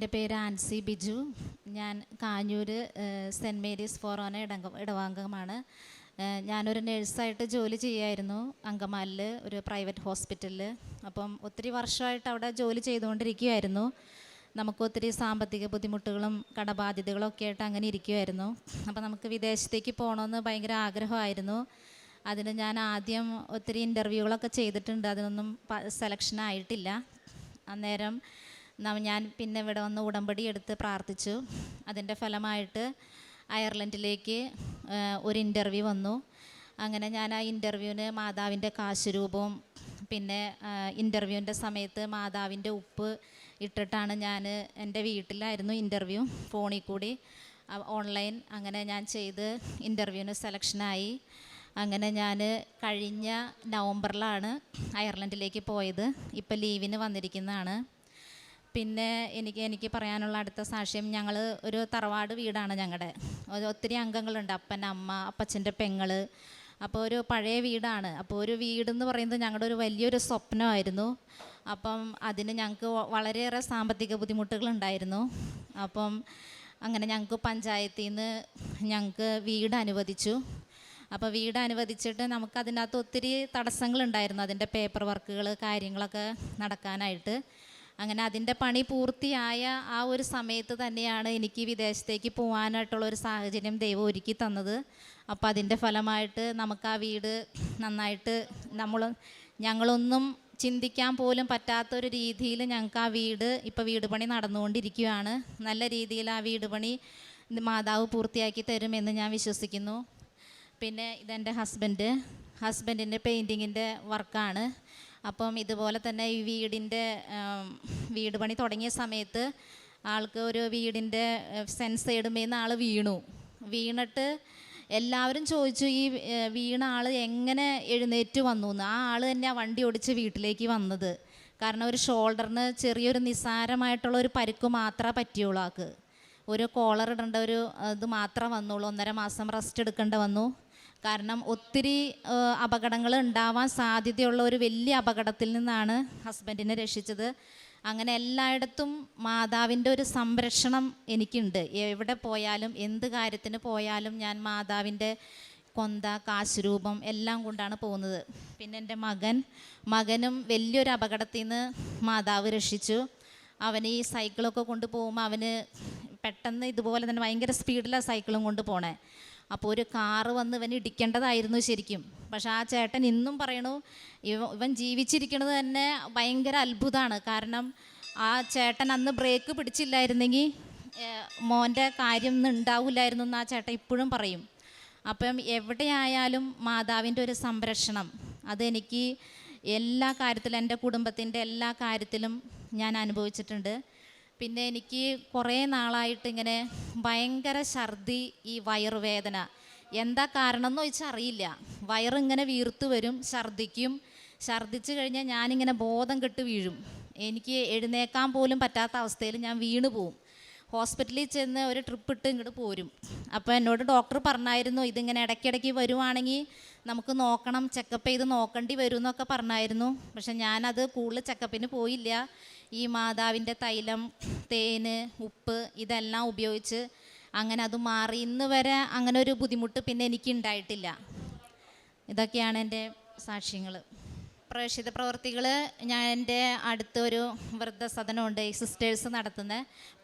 എന്റെ പേര് ആൻസി ബിജു. ഞാൻ കാഞ്ഞൂർ സെന്റ് മേരീസ് ഫോറോന ഇടങ്ക ഇടവാംഗമാണ്. ഞാനൊരു നേഴ്സായിട്ട് ജോലി ചെയ്യായിരുന്നു അങ്കമാലിൽ ഒരു പ്രൈവറ്റ് ഹോസ്പിറ്റലിൽ അപ്പം ഒത്തിരി വർഷമായിട്ട് അവിടെ ജോലി ചെയ്തുകൊണ്ടിരിക്കുകയായിരുന്നു നമുക്ക് ഒത്തിരി സാമ്പത്തിക ബുദ്ധിമുട്ടുകളും കടബാധ്യതകളും ഒക്കെ ആയിട്ട് അങ്ങനെ ഇരിക്കുമായിരുന്നു അപ്പം നമുക്ക് വിദേശത്തേക്ക് പോകണമെന്ന് ഭയങ്കര ആഗ്രഹമായിരുന്നു. അതിന് ഞാൻ ആദ്യം ഒത്തിരി ഇന്റർവ്യൂകളൊക്കെ ചെയ്തിട്ടുണ്ട്. അതിനൊന്നും സെലക്ഷൻ ആയിട്ടില്ല. അന്നേരം ഞാൻ പിന്നെ ഇവിടെ വന്ന് ഉടമ്പടി എടുത്ത് പ്രാർത്ഥിച്ചു. അതിന്റെ ഫലമായിട്ട് അയർലൻഡിലേക്ക് ഒരു ഇന്റർവ്യൂ വന്നു. അങ്ങനെ ഞാൻ ആ ഇന്റർവ്യൂവിന് മാതാവിന്റെ കാശുരൂപവും പിന്നെ ഇന്റർവ്യൂവിന്റെ സമയത്ത് മാതാവിന്റെ ഉപ്പ് ഇട്ടിട്ടാണ് ഞാൻ എന്റെ വീട്ടിലായിരുന്നു ഇന്റർവ്യൂ. ഫോണിൽ കൂടി ഓൺലൈൻ അങ്ങനെ ഞാൻ ചെയ്ത് ഇന്റർവ്യൂവിന് സെലക്ഷനായി. അങ്ങനെ ഞാൻ കഴിഞ്ഞ നവംബറിലാണ് അയർലൻഡിലേക്ക് പോയത്. ഇപ്പം ലീവിന് വന്നിരിക്കുന്നതാണ്. പിന്നെ എനിക്ക് എനിക്ക് പറയാനുള്ള അടുത്ത സാക്ഷ്യം ഞങ്ങൾ ഒരു തറവാട് വീടാണ് ഞങ്ങളുടെ ഒത്തിരി അംഗങ്ങളുണ്ട് അപ്പൻ അമ്മ അപ്പച്ചന്റെ പെങ്ങൾ അപ്പോൾ ഒരു പഴയ വീടാണ്. അപ്പോൾ ഒരു വീടെന്ന് പറയുന്നത് ഞങ്ങളുടെ ഒരു വലിയൊരു സ്വപ്നമായിരുന്നു. അപ്പം അതിന് ഞങ്ങൾക്ക് വളരെയേറെ സാമ്പത്തിക ബുദ്ധിമുട്ടുകളുണ്ടായിരുന്നു. അപ്പം അങ്ങനെ ഞങ്ങൾക്ക് പഞ്ചായത്തിൽ നിന്ന് ഞങ്ങൾക്ക് വീട് അനുവദിച്ചു. അപ്പോൾ വീട് അനുവദിച്ചിട്ട് നമുക്ക് അതിനകത്ത് ഒത്തിരി തടസ്സങ്ങളുണ്ടായിരുന്നു. അതിന്റെ പേപ്പർ വർക്കുകൾ കാര്യങ്ങളൊക്കെ നടക്കാനായിട്ട്. അങ്ങനെ അതിന്റെ പണി പൂർത്തിയായ ആ ഒരു സമയത്ത് തന്നെയാണ് എനിക്ക് വിദേശത്തേക്ക് പോകാനായിട്ടുള്ള ഒരു സാഹചര്യം ദൈവം ഒരുക്കി തന്നത്. അപ്പോൾ അതിന്റെ ഫലമായിട്ട് നമുക്ക് ആ വീട് നന്നായിട്ട് നമ്മൾ ഞങ്ങളൊന്നും ചിന്തിക്കാൻ പോലും പറ്റാത്തൊരു രീതിയിൽ ഞങ്ങൾക്ക് ആ വീട് ഇപ്പോൾ വീട് പണി നടന്നുകൊണ്ടിരിക്കുകയാണ്. നല്ല രീതിയിൽ ആ വീട് പണി മാതാവ് പൂർത്തിയാക്കി തരുമെന്ന് ഞാൻ വിശ്വസിക്കുന്നു. പിന്നെ ഇതെന്റെ ഹസ്ബൻഡ്. ഹസ്ബൻഡിന്റെ പെയിന്റിങ്ങിന്റെ വർക്കാണ്. അപ്പം ഇതുപോലെ തന്നെ ഈ വീടിന്റെ വീട് പണി തുടങ്ങിയ സമയത്ത് ആൾക്ക് ഒരു വീടിന്റെ സെൻസ് ഇടുമ്പോൾ ആൾ വീണു. വീണിട്ട് എല്ലാവരും ചോദിച്ചു ഈ വീണ ആൾ എങ്ങനെ എഴുന്നേറ്റ് വന്നു എന്ന്. ആ ആൾ തന്നെ ആ വണ്ടി ഓടിച്ച് വീട്ടിലേക്ക് വന്നത്. കാരണം ഒരു ഷോൾഡറിന് ചെറിയൊരു നിസ്സാരമായിട്ടുള്ള ഒരു പരുക്ക് മാത്രമേ പറ്റിയുള്ളൂ ആൾക്ക്. ഒരു കോളർ ഇടേണ്ട ഒരു ഇത് മാത്രം വന്നുള്ളൂ. ഒന്നര മാസം റെസ്റ്റ് എടുക്കേണ്ട വന്നു. കാരണം ഒത്തിരി അപകടങ്ങൾ ഉണ്ടാവാൻ സാധ്യതയുള്ള ഒരു വലിയ അപകടത്തിൽ നിന്നാണ് ഹസ്ബൻഡിനെ രക്ഷിച്ചത്. അങ്ങനെ എല്ലായിടത്തും മാതാവിന്റെ ഒരു സംരക്ഷണം എനിക്കുണ്ട്. എവിടെ പോയാലും എന്ത് കാര്യത്തിന് പോയാലും ഞാൻ മാതാവിന്റെ കൊന്ത കാശുരൂപം എല്ലാം കൊണ്ടാണ് പോകുന്നത്. പിന്നെ എന്റെ മകൻ മകനും വലിയൊരു അപകടത്തിൽ നിന്ന് മാതാവ് രക്ഷിച്ചു. അവന് ഈ സൈക്കിളൊക്കെ കൊണ്ടുപോകുമ്പോൾ അവന് പെട്ടെന്ന് ഇതുപോലെ തന്നെ ഭയങ്കര സ്പീഡിലാണ് സൈക്കിളും കൊണ്ട് പോണേ. അപ്പോൾ ഒരു കാറ് വന്ന് ഇവൻ ഇടിക്കേണ്ടതായിരുന്നു ശരിക്കും. പക്ഷേ ആ ചേട്ടൻ ഇന്നും പറയണു ഇവ ഇവൻ ജീവിച്ചിരിക്കുന്നത് തന്നെ ഭയങ്കര അത്ഭുതമാണ് കാരണം ആ ചേട്ടൻ അന്ന് ബ്രേക്ക് പിടിച്ചില്ലായിരുന്നെങ്കിൽ മോന്റെ കാര്യം ഒന്നും ഉണ്ടാവില്ലായിരുന്നു എന്ന് ആ ചേട്ടൻ ഇപ്പോഴും പറയും. അപ്പം എവിടെയായാലും മാതാവിന്റെ ഒരു സംരക്ഷണം. അതെനിക്ക് എല്ലാ കാര്യത്തിലും എന്റെ കുടുംബത്തിന്റെ എല്ലാ കാര്യത്തിലും ഞാൻ അനുഭവിച്ചിട്ടുണ്ട്. പിന്നെ എനിക്ക് കുറേ നാളായിട്ട് ഇങ്ങനെ ഭയങ്കര ഛർദി ഈ വയറുവേദന. എന്താ കാരണം എന്ന് ചോദിച്ചാൽ അറിയില്ല. വയറിങ്ങനെ വീർത്ത് വരും ഛർദിക്കും. ഛർദിച്ച് കഴിഞ്ഞാൽ ഞാനിങ്ങനെ ബോധം കെട്ട് വീഴും. എനിക്ക് എഴുന്നേക്കാൻ പോലും പറ്റാത്ത അവസ്ഥയിൽ ഞാൻ വീണ് പോവും. ഹോസ്പിറ്റലിൽ ചെന്ന് ഒരു ട്രിപ്പ് ഇട്ട് ഇങ്ങോട്ട് പോരും. അപ്പോൾ എന്നോട് ഡോക്ടർ പറഞ്ഞായിരുന്നു ഇതിങ്ങനെ ഇടയ്ക്കിടയ്ക്ക് വരുവാണെങ്കിൽ നമുക്ക് നോക്കണം ചെക്കപ്പ് ചെയ്ത് നോക്കേണ്ടി വരും എന്നൊക്കെ പറഞ്ഞായിരുന്നു. പക്ഷെ ഞാനത് കൂടുതൽ ചെക്കപ്പിന് പോയില്ല. ഈ മാതാവിന്റെ തൈലം തേന് ഉപ്പ് ഇതെല്ലാം ഉപയോഗിച്ച് അങ്ങനെ അത് മാറി ഇന്ന് വരെ അങ്ങനെ ഒരു ബുദ്ധിമുട്ട് പിന്നെ എനിക്ക് ഉണ്ടായിട്ടില്ല. ഇതൊക്കെയാണ് എന്റെ സാക്ഷ്യങ്ങൾ. പ്രവേശിത പ്രവർത്തികൾ ഞാൻ എന്റെ അടുത്തൊരു വൃദ്ധസദനമുണ്ട് ഈ സിസ്റ്റേഴ്സ് നടത്തുന്ന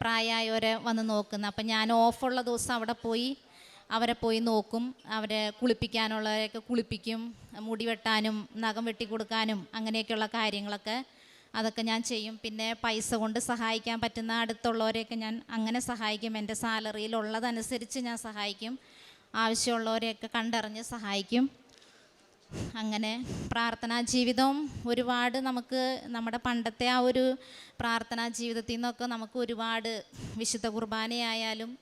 പ്രായമായവരെ വന്ന് നോക്കുന്ന. അപ്പം ഞാൻ ഓഫുള്ള ദിവസം അവിടെ പോയി അവരെ പോയി നോക്കും. അവരെ കുളിപ്പിക്കാനുള്ളവരെയൊക്കെ കുളിപ്പിക്കും മുടി വെട്ടാനും നഖം വെട്ടി കൊടുക്കാനും അങ്ങനെയൊക്കെയുള്ള കാര്യങ്ങളൊക്കെ അതൊക്കെ ഞാൻ ചെയ്യും. പിന്നെ പൈസ കൊണ്ട് സഹായിക്കാൻ പറ്റുന്ന അടുത്തുള്ളവരെയൊക്കെ ഞാൻ അങ്ങനെ സഹായിക്കും. എന്റെ സാലറിയിലുള്ളതനുസരിച്ച് ഞാൻ സഹായിക്കും. ആവശ്യമുള്ളവരെയൊക്കെ കണ്ടറിഞ്ഞ് സഹായിക്കും. അങ്ങനെ പ്രാർത്ഥനാ ജീവിതം ഒരുപാട് നമുക്ക് നമ്മുടെ പണ്ടത്തെ ആ ഒരു പ്രാർത്ഥനാ ജീവിതത്തിൽ നിന്നൊക്കെ നമുക്ക് ഒരുപാട് വിശുദ്ധ കുർബാനയായാലും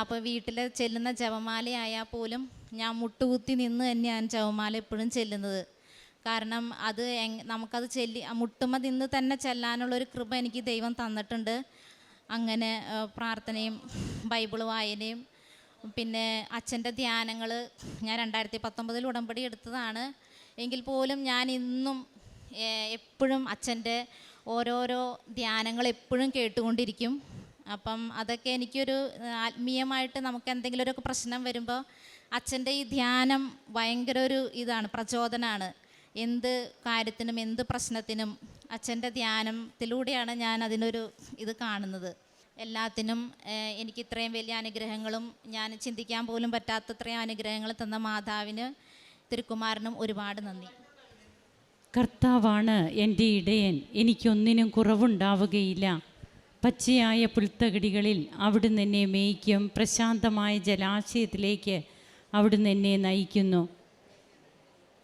അപ്പോൾ വീട്ടിൽ ചെല്ലുന്ന ജപമാലയായാൽ പോലും ഞാൻ മുട്ടുകുത്തി നിന്ന് തന്നെയാണ് ജപമാല എപ്പോഴും ചെല്ലുന്നത്. കാരണം അത് നമുക്കത് ചെല്ലി ആ മുട്ടുമ്മ നിന്ന് തന്നെ ചെല്ലാനുള്ളൊരു കൃപ എനിക്ക് ദൈവം തന്നിട്ടുണ്ട്. അങ്ങനെ പ്രാർത്ഥനയും ബൈബിൾ വായനയും പിന്നെ അച്ഛന്റെ ധ്യാനങ്ങൾ ഞാൻ രണ്ടായിരത്തി പത്തൊമ്പതിൽ ഉടമ്പടി എടുത്തതാണ്. എങ്കിൽ പോലും ഞാൻ ഇന്നും എപ്പോഴും അച്ഛന്റെ ഓരോരോ ധ്യാനങ്ങൾ എപ്പോഴും കേട്ടുകൊണ്ടിരിക്കും. അപ്പം അതൊക്കെ എനിക്കൊരു ആത്മീയമായിട്ട് നമുക്ക് എന്തെങ്കിലും ഒരു പ്രശ്നം വരുമ്പോൾ അച്ഛന്റെ ഈ ധ്യാനം ഭയങ്കര ഒരു ഇതാണ് പ്രചോദനമാണ് എന്ത് കാര്യത്തിനും എന്ത് പ്രശ്നത്തിനും അച്ഛന്റെ ധ്യാനത്തിലൂടെയാണ് ഞാൻ അതിനൊരു ഇത് കാണുന്നത്. എല്ലാത്തിനും എനിക്ക് ഇത്രയും വലിയ അനുഗ്രഹങ്ങളും ഞാൻ ചിന്തിക്കാൻ പോലും പറ്റാത്ത ഇത്രയും അനുഗ്രഹങ്ങൾ തന്ന മാതാവിന് തിരുക്കുമാരനും ഒരുപാട് നന്ദി. കർത്താവാണ് എന്റെ ഇടയൻ. എനിക്കൊന്നിനും കുറവുണ്ടാവുകയില്ല. പച്ചയായ പുൽത്തകിടികളിൽ അവിടുന്ന് എന്നെ മേയ്ക്കും. പ്രശാന്തമായ ജലാശയത്തിലേക്ക് അവിടുന്ന് എന്നെ നയിക്കുന്നു.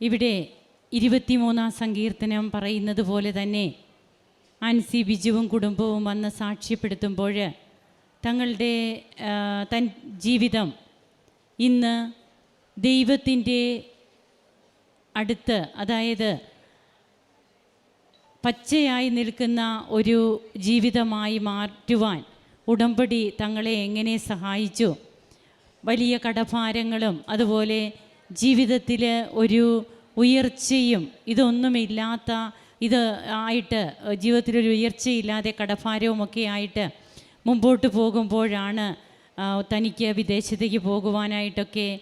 ഇവിടെ ഇരുപത്തിമൂന്നാം സങ്കീർത്തനം പറയുന്നത് പോലെ തന്നെ ആൻസി ബിജുവും കുടുംബവും വന്ന് സാക്ഷ്യപ്പെടുത്തുമ്പോൾ തങ്ങളുടെ തൻ ജീവിതം ഇന്ന് ദൈവത്തിന്റെ അടുത്ത് അതായത് പച്ചയായി നിൽക്കുന്ന ഒരു ജീവിതമായി മാറ്റുവാൻ ഉടമ്പടി തങ്ങളെ എങ്ങനെ സഹായിച്ചു? വലിയ കടഭാരങ്ങളും അതുപോലെ ജീവിതത്തിൽ ഒരു ഉയർച്ചയും ഇതൊന്നുമില്ലാത്ത ഇത് ആയിട്ട് ജീവിതത്തിലൊരു ഉയർച്ചയില്ലാതെ കടഭാരവുമൊക്കെ ആയിട്ട് മുമ്പോട്ട് പോകുമ്പോഴാണ് തനിക്ക് വിദേശത്തേക്ക് പോകുവാനായിട്ടൊക്കെ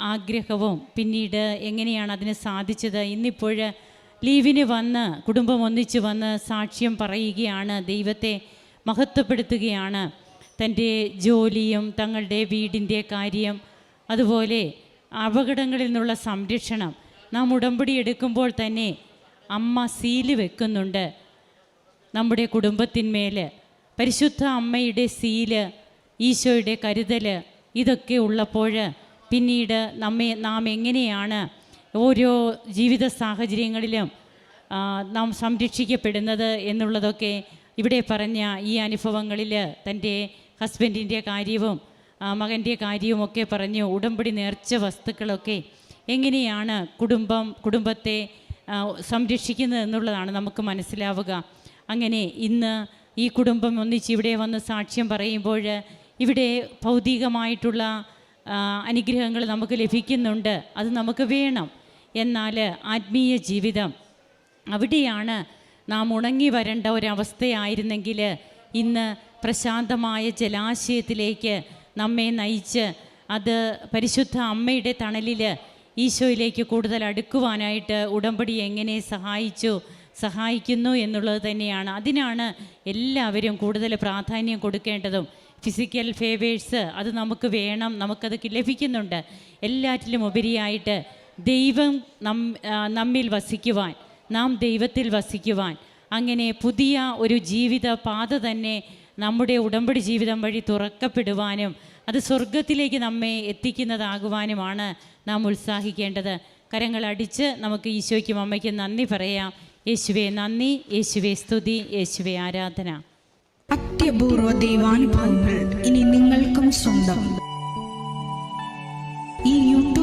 ആഗ്രഹവും പിന്നീട് എങ്ങനെയാണ് അതിന് സാധിച്ചത്. ഇന്നിപ്പോൾ ലീവിന് വന്ന് കുടുംബം ഒന്നിച്ച് വന്ന് സാക്ഷ്യം പറയുകയാണ് ദൈവത്തെ മഹത്വപ്പെടുത്തുകയാണ്. തന്റെ ജോലിയും തങ്ങളുടെ വീടിന്റെ കാര്യം അതുപോലെ അപകടങ്ങളിൽ നിന്നുള്ള സംരക്ഷണം നാം ഉടമ്പടി എടുക്കുമ്പോൾ തന്നെ അമ്മ സീൽ വെക്കുന്നുണ്ട്. നമ്മുടെ കുടുംബത്തിന്മേൽ പരിശുദ്ധ അമ്മയുടെ സീൽ ഈശോയുടെ കരുതൽ ഇതൊക്കെ ഉള്ളപ്പോൾ പിന്നീട് നമ്മെ നാം എങ്ങനെയാണ് ഓരോ ജീവിത സാഹചര്യങ്ങളിലും നാം സംരക്ഷിക്കപ്പെടുന്നത് എന്നുള്ളതൊക്കെ ഇവിടെ പറഞ്ഞ ഈ അനുഭവങ്ങളിൽ തന്റെ ഹസ്ബൻഡിന്റെ കാര്യവും മകന്റെ കാര്യവും ഒക്കെ പറഞ്ഞു. ഉടമ്പടി നേർച്ച വസ്തുക്കളൊക്കെ എങ്ങനെയാണ് കുടുംബം കുടുംബത്തെ സംരക്ഷിക്കുന്നത് എന്നുള്ളതാണ് നമുക്ക് മനസ്സിലാവുക. അങ്ങനെ ഇന്ന് ഈ കുടുംബം ഒന്നിച്ച് ഇവിടെ വന്ന് സാക്ഷ്യം പറയുമ്പോൾ ഇവിടെ ഭൗതികമായിട്ടുള്ള അനുഗ്രഹങ്ങൾ നമുക്ക് ലഭിക്കുന്നുണ്ട്. അത് നമുക്ക് വേണം. എന്നാൽ ആത്മീയ ജീവിതം അവിടെയാണ് നാം ഉണങ്ങി വരേണ്ട ഒരവസ്ഥയായിരുന്നെങ്കിൽ ഇന്ന് പ്രശാന്തമായ ജലാശയത്തിലേക്ക് നമ്മെ നയിച്ച് അത് പരിശുദ്ധ അമ്മയുടെ തണലിൽ ഈശോയിലേക്ക് കൂടുതൽ അടുക്കുവാനായിട്ട് ഉടമ്പടി എങ്ങനെ സഹായിച്ചു സഹായിക്കുന്നു എന്നുള്ളത് തന്നെയാണ്. അതിനാണ് എല്ലാവരും കൂടുതൽ പ്രാധാന്യം കൊടുക്കേണ്ടതും. ഫിസിക്കൽ ഫേവേഴ്സ് അത് നമുക്ക് വേണം നമുക്കത് ലഭിക്കുന്നുണ്ട്. എല്ലാറ്റിലും ഉപരിയായിട്ട് ദൈവം നം നമ്മിൽ വസിക്കുവാൻ നാം ദൈവത്തിൽ വസിക്കുവാൻ അങ്ങനെ പുതിയ ഒരു ജീവിത പാത തന്നെ നമ്മുടെ ഉടമ്പടി ജീവിതം വഴി തുറക്കപ്പെടുവാനും അത് സ്വർഗത്തിലേക്ക് നമ്മെ എത്തിക്കുന്നതാകുവാനുമാണ് നാം ഉത്സാഹിക്കേണ്ടത്. കരങ്ങൾ അടിച്ച് നമുക്ക് ഈശോയ്ക്കും അമ്മയ്ക്കും നന്ദി പറയാം. യേശുവെ നന്ദി. യേശുവെ സ്തുതി. യേശുവെ ആരാധന. അത്യപൂർവ ദൈവാനുഭവങ്ങൾ ഇനി നിങ്ങൾക്കും സ്വന്തം.